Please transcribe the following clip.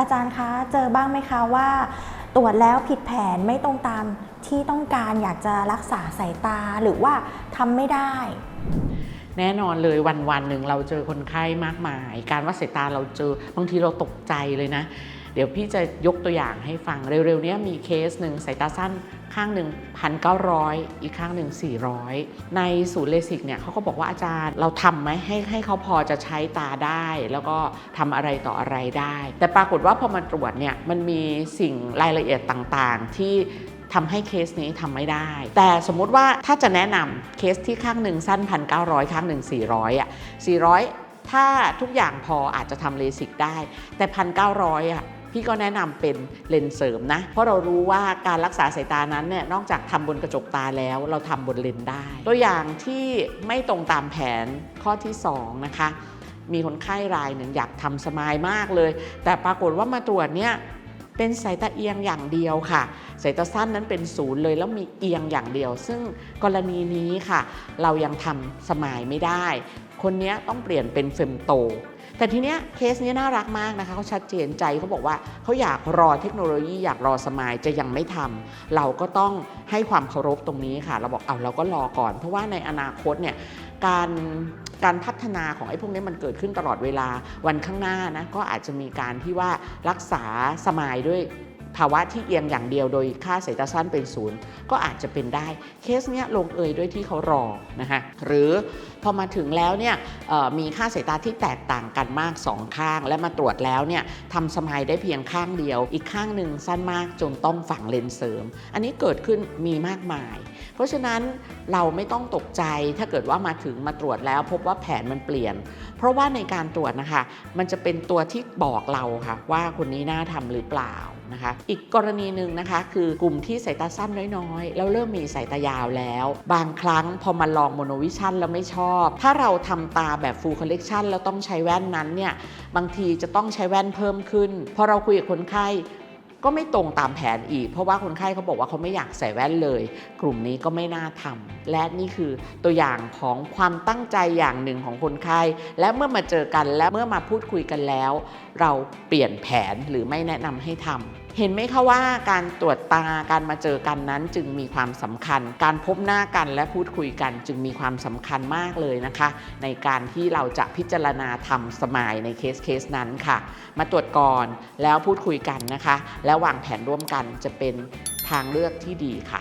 อาจารย์คะ เจอบ้างไหมคะว่า ตรวจแล้วผิดแผนไม่ตรงตามที่ต้องการอยากจะรักษาสายตาหรือว่าทำไม่ได้แน่นอนเลยวันวันหนึ่งเราเจอคนไข้มากมาย การวัดสายตาเราเจอบางทีเราตกใจเลยนะ เดี๋ยวพี่จะยกตัวอย่างให้ฟังเร็วๆนี้มีเคสหนึ่งสายตาสั้น ข้างหนึ่งพันเก้าร้อยอีกข้างหนึ่ง400 ในศูนย์เลสิกเนี่ยเขาก็บอกว่าอาจารย์เราทำไหมให้ให้เขาพอจะใช้ตาได้ แล้วก็ทำอะไรต่ออะไรได้ แต่ปรากฏว่าพอมาตรวจเนี่ยมันมีสิ่งรายละเอียดต่างๆ ที่ทำให้เคสนี้ทำไม่ได้ แต่สมมุติว่าถ้าจะแนะนำเคสที่ข้างหนึ่งสั้น 1,900 ข้างหนึ่ง400 อะ 400 ถ้าทุกอย่างพออาจจะทำเลสิกได้ แต่ 1,900 อะ พี่ก็แนะนำเป็นเลนส์เสริมนะ เพราะเรารู้ว่าการรักษาสายตานั้นเนี่ยนอกจากทำบนกระจกตาแล้ว เราทำบนเลนส์ได้ ตัวอย่างที่ไม่ตรงตามแผนข้อที่ 2 นะคะ มีคนไข้รายหนึ่งอยากทำสมายมากเลย แต่ปรากฏว่ามาตรวจเนี่ย เป็นสายตาเอียงอย่างเดียวค่ะ สายตาสั้นนั้นเป็นศูนย์เลยแล้วมีเอียงอย่างเดียว ซึ่งกรณีนี้ค่ะ เรายังทำสมายไม่ได้ คนนี้ต้องเปลี่ยนเป็นเฟมโตแต่ทีเนี้ยเคสนี้น่ารักมากนะคะเขาชัดเจนใจเขาบอกว่าเขาอยากรอเทคโนโลยีอยากรอสมายจะยังไม่ทำเราก็ต้องให้ความเคารพตรงนี้ค่ะ เราบอกเอาเราก็รอก่อน เพราะว่าในอนาคตเนี่ยการ การพัฒนาของไอ้พวกนี้มันเกิดขึ้นตลอดเวลาวันข้างหน้านะก็อาจจะมีการที่ว่ารักษาสมายด้วย ภาวะที่เอียงอย่างเดียวโดยค่าสายตาสั้นเป็นศูนย์ก็อาจจะเป็นได้ เคสเนี้ยลงเอยด้วยที่เขารอนะคะหรือพอมาถึงแล้วเนี่ยมีค่าสายตาที่แตกต่างกันมากสองข้าง และมาตรวจแล้วเนี่ยทำสมายได้เพียงข้างเดียว อีกข้างหนึ่งสั้นมากจนต้องฝังเลนเสริม อันนี้เกิดขึ้นมีมากมาย เพราะฉะนั้นเราไม่ต้องตกใจถ้าเกิดว่ามาถึงมาตรวจแล้ว พบว่าแผนมันเปลี่ยน เพราะว่าในการตรวจนะคะ มันจะเป็นตัวที่บอกเราค่ะว่าคนนี้น่าทำหรือเปล่า นะคะ อีกกรณีหนึ่งนะคะ คือกลุ่มที่สายตาสั้นน้อยๆ แล้วเริ่มมีสายตายาวแล้ว บางครั้งพอมาลองโมโนวิชั่นแล้วไม่ชอบ ถ้าเราทำตาแบบฟูลคอลเลกชันแล้วต้องใช้แว่นนั้นเนี่ยบางทีจะต้องใช้แว่นเพิ่มขึ้นพอเราคุยกับคนไข้ ก็ไม่ตรงตามแผนอีก เพราะว่าคนไข้เขาบอกว่าเขาไม่อยากใส่แว่นเลย กลุ่มนี้ก็ไม่น่าทำและนี่คือตัวอย่างของความตั้งใจอย่างหนึ่งของคนไข้ และเมื่อมาเจอกันและเมื่อมาพูดคุยกันแล้ว เราเปลี่ยนแผนหรือไม่แนะนำให้ทำเห็นไหมคะว่าการตรวจตาการมาเจอกันนั้นจึงมีความสำคัญ การพบหน้ากันและพูดคุยกันจึงมีความสำคัญมากเลยนะคะ ในการที่เราจะพิจารณาทำสมายในเคสเคสนั้นค่ะ มาตรวจก่อนแล้วพูดคุยกันนะคะแล้ววางแผนร่วมกันจะเป็นทางเลือกที่ดีค่ะ